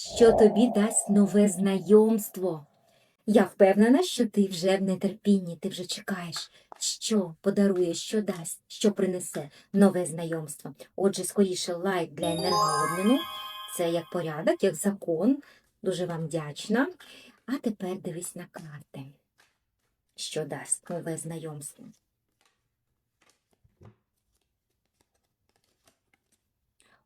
що тобі дасть нове знайомство. Я впевнена, що ти вже в нетерпінні, ти вже чекаєш, що подарує, що дасть, що принесе нове знайомство. Отже, скоріше лайк для енергообміну. Це як порядок, як закон. Дуже вам вдячна. А тепер дивись на карти. Що дасть нове знайомство?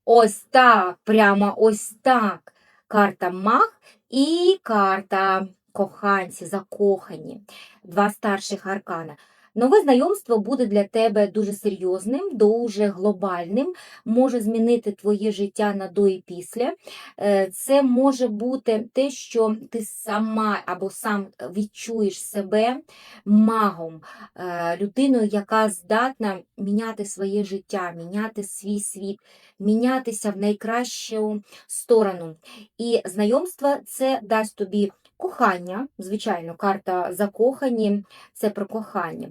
Ось так, прямо ось так. Карта маг і карта коханці, закохані. Два старших аркана. Нове знайомство буде для тебе дуже серйозним, дуже глобальним, може змінити твоє життя на до і після. Е, Це може бути те, що ти сама або сам відчуєш себе магом, е, людиною, яка здатна міняти своє життя, міняти свій світ, мінятися в найкращу сторону. І знайомство це дасть тобі кохання, звичайно, карта закохані, це про кохання.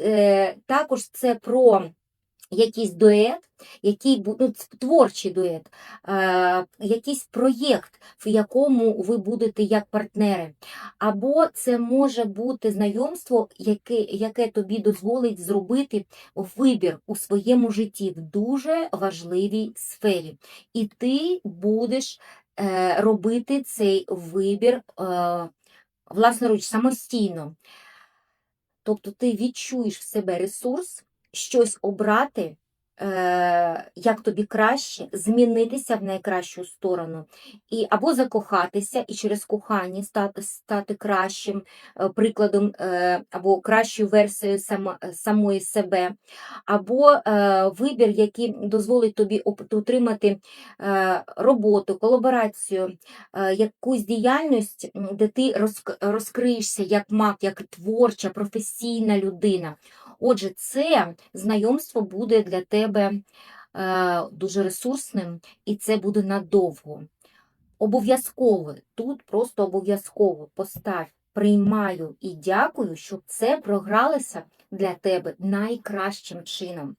Е, також це про якийсь дует, який ну, творчий дует, е, якийсь проєкт, в якому ви будете як партнери. Або це може бути знайомство, яке, яке тобі дозволить зробити вибір у своєму житті в дуже важливій сфері. І ти будеш е, робити цей вибір е, власноруч самостійно. Тобто ти відчуєш в себе ресурс щось обрати, як тобі краще, змінитися в найкращу сторону, і або закохатися і через кохання стати, стати кращим е, прикладом е, або кращою версією сама, самої себе, або е, вибір, який дозволить тобі отримати е, роботу, колаборацію, е, якусь діяльність, де ти розкриєшся як маг, як творча, професійна людина. Отже, це знайомство буде для тебе е, дуже ресурсним, і це буде надовго. Обов'язково, тут просто обов'язково постав приймаю і дякую, щоб це програлося для тебе найкращим чином.